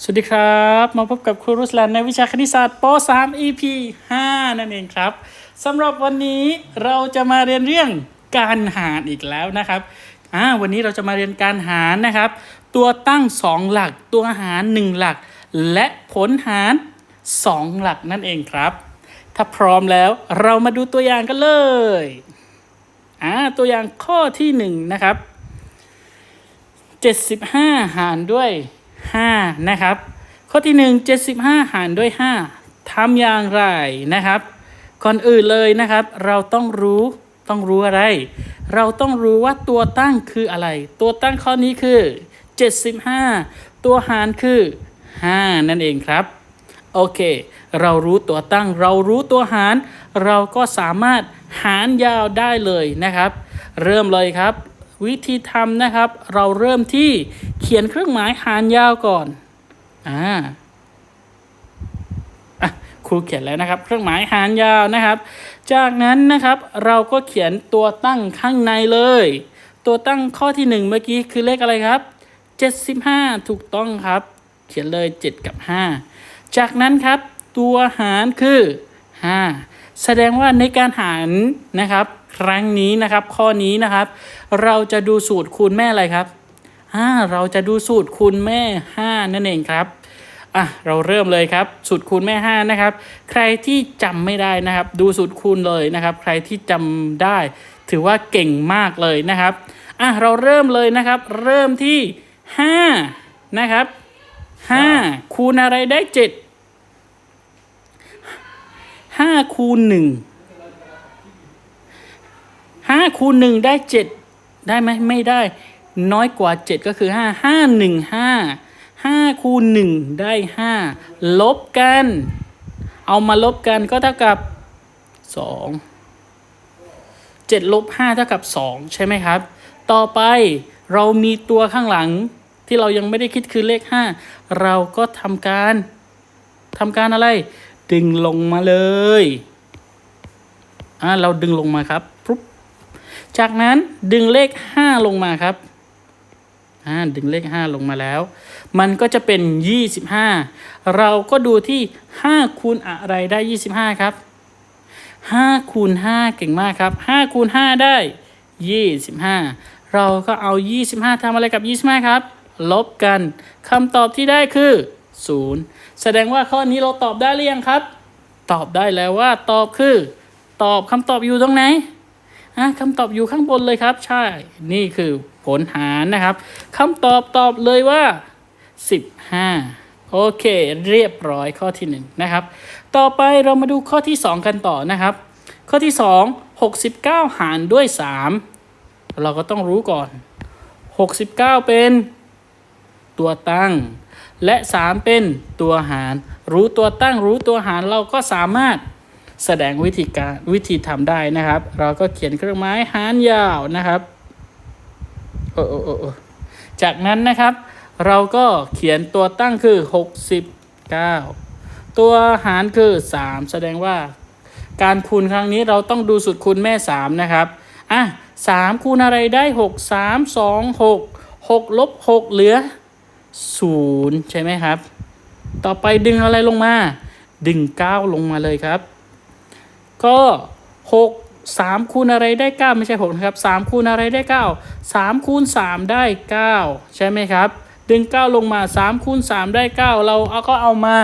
สวัสดีครับ มาพบกับครูรุสแลนในวิชาคณิตศาสตร์ป .3 EP 5 นั่นเองครับสำหรับวันนี้เราจะมาเรียนเรื่องการหารอีกแล้วนะครับอ่าวันนี้เราจะมาเรียนการหารนะครับ ตัวตั้ง 2 หลัก ตัวหาร 1 หลัก และผลหาร 2 หลักนั่นเองครับ ถ้าพร้อมแล้วเรามาดูตัวอย่างกันเลยอ่าตัวอย่างข้อที่ 1 นะครับ 75 หารด้วย 5 นะครับ ข้อที่ 1 75 หารด้วย 5ทำอย่างไรนะครับ ก่อนอื่นเลยนะครับ เราต้องรู้ต้องรู้อะไร เราต้องรู้ว่าตัวตั้งคืออะไร ตัวตั้งข้อนี้คือ 75 ตัวหารคือ 5 นั่นเองครับ โอเค เรารู้ตัวตั้ง เรารู้ตัวหาร เราก็สามารถหารยาวได้เลยนะครับ เริ่มเลยครับ วิธีทำนะครับ เราเริ่มที่เขียนเครื่องหมายหารยาวก่อนอ่าครูเขียนแล้วนะครับ เครื่องหมายหารยาวนะครับ จากนั้นนะครับเราก็เขียนตัวตั้งข้างในเลย ตัวตั้งข้อที่หนึ่งเมื่อกี้คือเลขอะไรครับ 75 ถูกต้องครับ เขียนเลย 7 กับ 5 จากนั้นครับตัวหารคือ 5 แสดงว่าในการหารนะครับ ครั้งนี้นะครับ ข้อนี้นะครับ เราจะดูสูตรคูณแม่อะไรครับอ่าเราจะดูสูตรคูณแม่ 5 นั่นเองครับอะเราเริ่มเลยครับ สูตรคูณแม่ 5 นะครับ ใครที่จำไม่ได้นะครับ ดูสูตรคูณเลยนะครับ ใครที่จำได้ ถือว่าเก่งมากเลยนะครับอะเราเริ่มเลยนะครับ เริ่มที่ 5 นะครับ 5 คูณอะไรได้ 7 5 คูณ 1 5คูณ1ได้7ได้ไหมไม่ได้น้อยกว่า7ก็คือ5 5 1 5 5คูณ1ได้5ลบกัน เอามาลบกันก็เท่ากับ2 7ลบ5เท่ากับ2ใช่ไหมครับ ต่อไปเรามีตัวข้างหลังที่เรายังไม่ได้คิดคือเลข5เราก็ทำการทำการอะไร ดึงลงมาเลยอ่าเราดึงลงมาครับปุ๊บ จากนั้นดึงเลข 5 ลงมาครับอ่าดึงเลข 5 ลงมาแล้ว มันก็จะเป็น 25 เราก็ดูที่ 5 คูณอะไรได้ 25 ครับ 5 คูณ 5 เก่งมากครับ 5 คูณ 5 ได้ 25 เราก็เอา 25ทำอะไรกับ 25 ครับ ลบกันคำตอบที่ได้คือ 0 แสดงว่าข้อนี้เราตอบได้หรือยังครับ ตอบได้แล้วว่าตอบคือ ตอบคำตอบอยู่ตรงไหน อะคำตอบอยู่ข้างบนเลยครับ ใช่ นี่คือผลหารนะครับคำตอบตอบเลยว่า 15 โอเค เรียบร้อยข้อที่ 1 นะครับ ต่อไปเรามาดูข้อที่ 2 กันต่อนะครับ ข้อที่ 2 69 หารด้วย 3 เราก็ต้องรู้ก่อน 69 เป็นตัวตั้ง และ 3 เป็นตัวหาร รู้ตัวตั้งรู้ตัวหารเราก็สามารถ แสดงวิธีการวิธีทำได้นะครับ เราก็เขียนเครื่องหมายหารยาวนะครับโอ้โอ้โอ้โอจากนั้นนะครับ เราก็เขียนตัวตั้งคือ 69 ตัวหารคือ 3 แสดงว่าการคูณครั้งนี้เราต้องดูสูตรคูณแม่ 3 นะครับ อะ 3 คูณอะไรได้ 6 3 2 6 6ลบ6เหลือ 0 ใช่ไหมครับ ต่อไปดึงอะไรลงมา ดึง 9 ลงมาเลยครับ ก็หกสามคูณอะไรได้เก้าไม่ใช่หกนะครับสามคูณอะไรได้เก้าสามคูณสามได้เก้าใช่ไหมครับ ดึงเก้าลงมาสามคูณสามได้เก้าเราเอาก็เอามา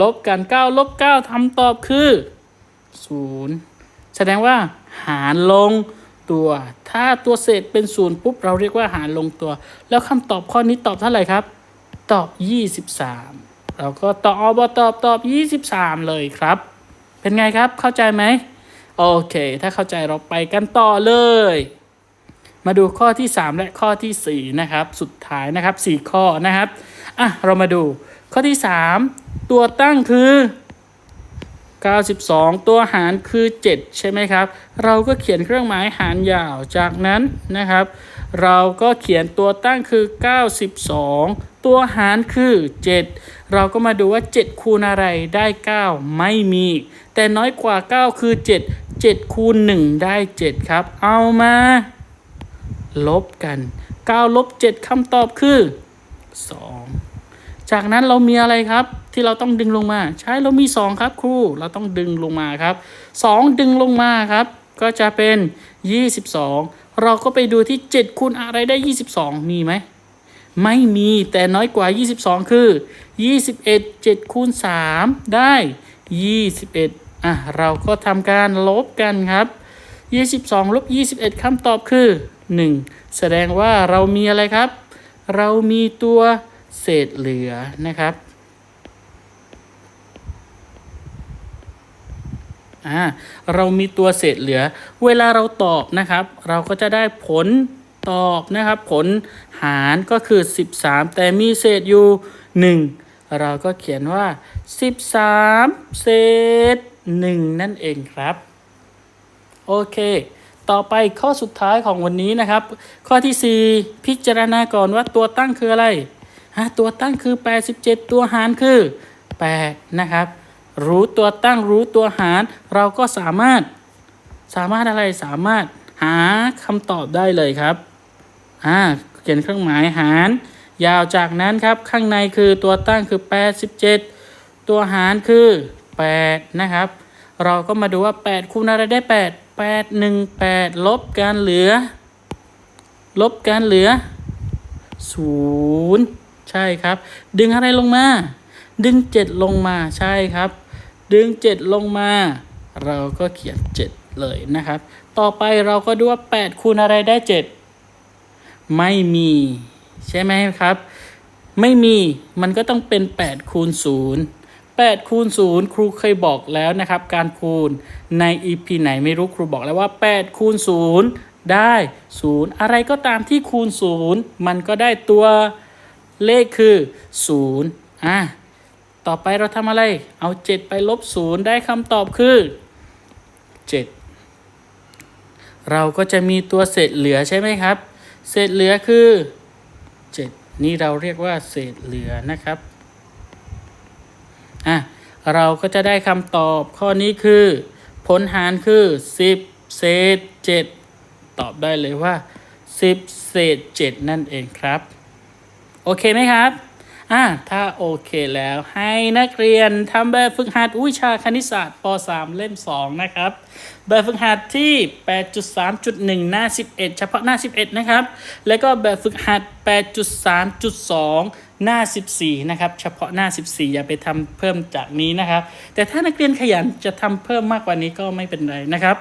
ลบกันเก้าลบเก้าทำตอบคือศูนย์แสดงว่าหารลงตัว ถ้าตัวเศษเป็นศูนย์ปุ๊บ เราเรียกว่าหารลงตัว แล้วคำตอบข้อนี้ตอบเท่าไหร่ครับ ตอบ 23 เราก็ตอบอบตอบตอบ 23 เลยครับ เป็นไงครับเข้าใจไหมโอเค ถ้าเข้าใจเราไปกันต่อเลย มาดูข้อที่ 3 และข้อทีสี่ 4 นะครับ สุดท้ายนะครับ 4 ข้อนะครับอะเรามาดูข้อที่ 3 ตัวตั้งคือ 92 ตัวหารคือ 7 ใช่ไหมครับ เราก็เขียนเครื่องหมายหารยาวจากนั้นนะครับ เราก็เขียนตัวตั้งคือ 92 ตัวหารคือ 7 เราก็มาดูว่า 7 คูณอะไรได้ 9 ไม่มี แต่น้อยกว่า 9 คือ 7 7 คูณ 1 ได้ 7 ครับ เอามา ลบกัน 9 ลบ 7คำตอบคือ 2 จากนั้นเรามีอะไรครับที่เราต้องดึงลงมา ใช่เรามี 2 ครับครูเราต้องดึงลงมาครับ 2 ดึงลงมาครับ ก็จะเป็น 22 เราก็ไปดูที่ 7คูณอะไรได้ 22 มีไหม ไม่มีแต่น้อยกว่า 22 คือ 21 7คูณ3ได้ 21 อะ เราก็ทำการลบกันครับ 22ลบ21คำตอบคือ 1 แสดงว่าเรามีอะไรครับ เรามีตัวเศษเหลือนะครับ อ่าเรามีตัวเศษเหลือ เวลาเราตอบนะครับ เราก็จะได้ผลตอบนะครับ ผลหารก็คือ 13 แต่มีเศษอยู่ 1 เราก็เขียนว่า 13 เศษ 1 นั่นเองครับ โอเค ต่อไปข้อสุดท้ายของวันนี้นะครับ ข้อที่ 4 พิจารณาก่อนว่าตัวตั้งคืออะไรฮะตัวตั้งคือ 87 ตัวหารคือ 8 นะครับ รู้ตัวตั้งรู้ตัวหาร เราก็สามารถสามารถอะไรสามารถหาคำตอบได้เลยครับอ่าเขียนเครื่องหมายหาร ยาวจากนั้นครับข้างในคือตัวตั้งคือ 87 ตัวหารคือ 8 นะครับ เราก็มาดูว่า 8คูณอะไรได้ 8 8 1 8 ลบกันเหลือ ลบกันเหลือ 0 ใช่ครับ ดึงอะไรลงมา ดึง7ลงมาใช่ครับ ดึง7ลงมา เราก็เขียน7เลยนะครับ ต่อไปเราก็ดูว่า8คูณอะไรได้7ไม่มี ใช่ไหมครับ ไม่มีมันก็ต้องเป็น8คูณ0 8คูณ0ครูเคยบอกแล้วนะครับ การคูณใน EP ไหนไม่รู้ครูบอกแล้วว่า8คูณ0ได้ 0 อะไรก็ตามที่คูณ 0 มันก็ได้ตัวเลขคือ 0อะ ต่อไปเราทำอะไร เอา 7 ไปลบ0ได้คำตอบคือ 7 เราก็จะมีตัวเศษเหลือใช่ไหมครับ เศษเหลือคือ 7 นี่เราเรียกว่าเศษเหลือนะครับ อะ เราก็จะได้คำตอบข้อนี้คือ ผลหารคือ 10 เศษ 7 ตอบได้เลยว่า 10 เศษ 7 นั่นเองครับ โอเคไหมครับ อ่าถ้าโอเคแล้วให้นักเรียนทำแบบฝึกหัดวิชาคณิตศาสตร์ป .3 เล่ม 2 นะครับ แบบฝึกหัดที่ 8.3.1 หน้า 11 เฉพาะหน้า 11 นะครับ แล้วก็แบบฝึกหัด 8.3.2หน้า 14 นะครับ เฉพาะหน้า 14 อย่าไปทำเพิ่มจากนี้นะครับ แต่ถ้านักเรียนขยันจะทำเพิ่มมากกว่านี้ก็ไม่เป็นไรนะครับ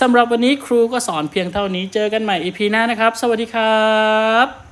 สำหรับวันนี้ครูก็สอนเพียงเท่านี้ เจอกันใหม่ EP หน้านะครับ สวัสดีครับ